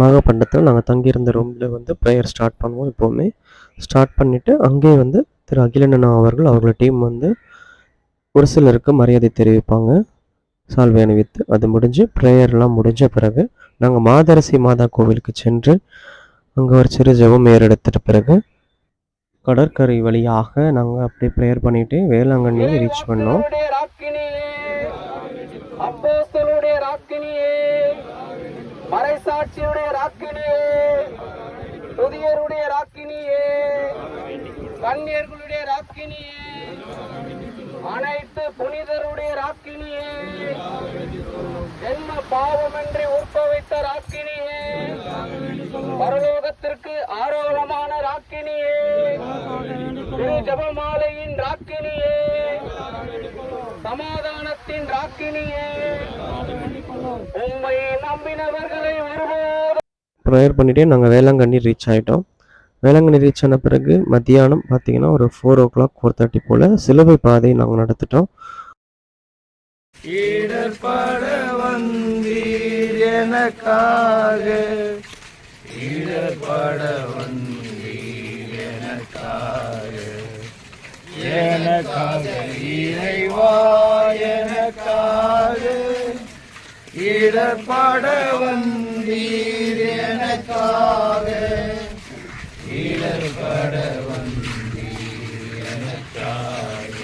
நாகப்பண்டத்தில் நாங்கள் தங்கியிருந்த ரூமில் வந்து ப்ரேயர் ஸ்டார்ட் பண்ணுவோம் எப்போவுமே ஸ்டார்ட் பண்ணிவிட்டு அங்கேயே வந்து திரு அகிலண்ணா அவர்கள், அவர்களோட டீம் வந்து ஒரு சிலருக்கு மரியாதை தெரிவிப்பாங்க. சால்வை அணிவித்து, அது முடிஞ்சு ப்ரேயர்லாம் முடிஞ்ச பிறகு, நாங்கள் மாதரசி மாதா கோவிலுக்கு சென்று, அங்கே ஒரு சிறு ஜெபம் ஏறெடுத்துட்ட பிறகு, கடற்கரை வழியாக நாங்கள் அப்படியே ப்ரேயர் பண்ணிவிட்டு வேளாங்கண்ணியை ரீச் பண்ணோம். மறைசாட்சியுடைய ராக்கினியே புதியருடைய ராக்கினியே கன்னியர்களுடைய ராக்கினியே அனைத்து புனிதருடைய ராக்கினியே என்ன பாவமின்றி உற்பவித்த ராக்கினியே பரலோகத்திற்கு ஆரோகமான ராக்கினியே திரு ஜபமாலையின் ராக்கினியே சமாதானத்தின் ராக்கினியே உம்மை நம்பினவர்களை ஒருபோதும் ப்ரேயர் பண்ணிட்டே நாங்க வேளாங்கண்ணி ரீச் ஆயிட்டோம். வேளாங்கண்ணி ரீச் ஆன பிறகு மத்தியானம் பார்த்தீங்கன்னா, ஒரு 4:00 4:30 போல சிலுவை பாதை நாங்க நடந்துட்டோம். இடர்பட வந்தீர் எனக்காக இடர்பட வந்தீர் எனக்காக எனக்காக இறைவா எனக்காக இடர்பட வந்தீர் எனக்காக இடர்பட வந்தீர் எனக்காக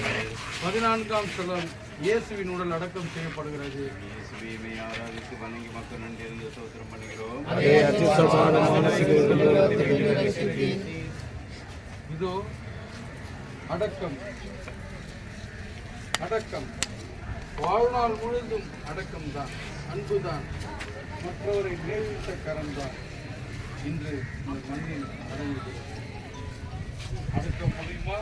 பதினான்காம் ஸ்தலம் இயேசுவின் உடல் அடக்கம் செய்யப்படுகிறது. இயேசுவை ஆராதித்து வணங்கி மக்கள் நன்றி இருந்து சோத்திரம் பண்ணுகிறோம். இதோ அடக்கம். அடக்கம். வாழ்நாள் முழுதும் அடக்கம் தான் அன்புதான். மற்றவரை நேசித்த கரம்தான். இன்று இந்த மண்ணில் அடங்குகிறது அடக்கம் முடியுமா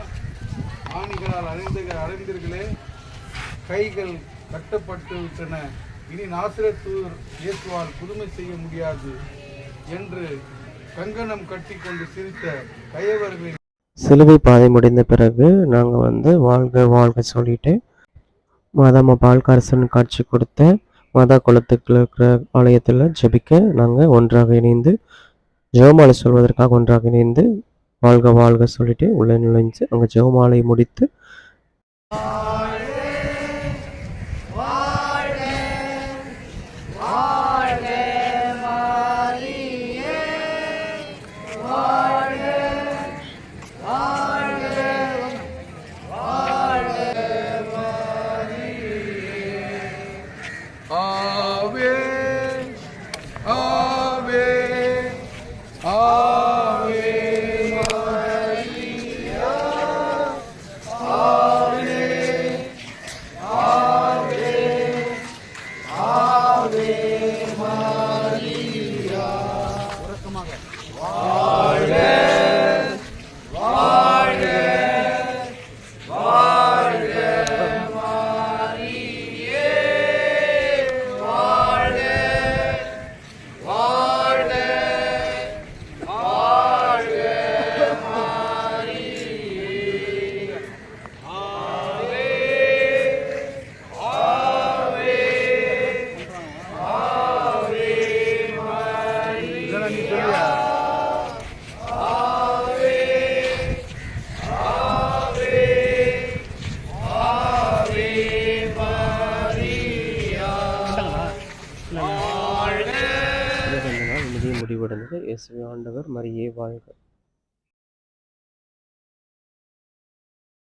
ஆணிகளால் அறிந்த அறிந்தீர்களே கைகள் கட்டப்பட்டு விட்டன. இனி நாசிரத்தூர் இயேசுவால் புதுமை செய்ய முடியாது என்று கங்கணம் கட்டிக்கொண்டு சிரித்த கயவர்களின் சிலுவை பாதை முடிந்த பிறகு நாங்கள் வந்து வாழ்க வாழ்க சொல்லிட்டு, மாதாம்மா பால்காரசன் காட்சி கொடுத்த மாதா குளத்துக்குள்ள இருக்கிற ஆலயத்தில் ஜெபிக்க நாங்கள் ஒன்றாக இணைந்து, ஜெவமாலை சொல்வதற்காக ஒன்றாக இணைந்து, வாழ்க வாழ்க சொல்லிட்டு உள்ளே நுழைஞ்சு, அங்கே ஜெவமாலை முடித்து কবে கொஞ்ச முடிவடைந்தது. இயேசுவே ஆண்டவர் மரியே வாழ்க.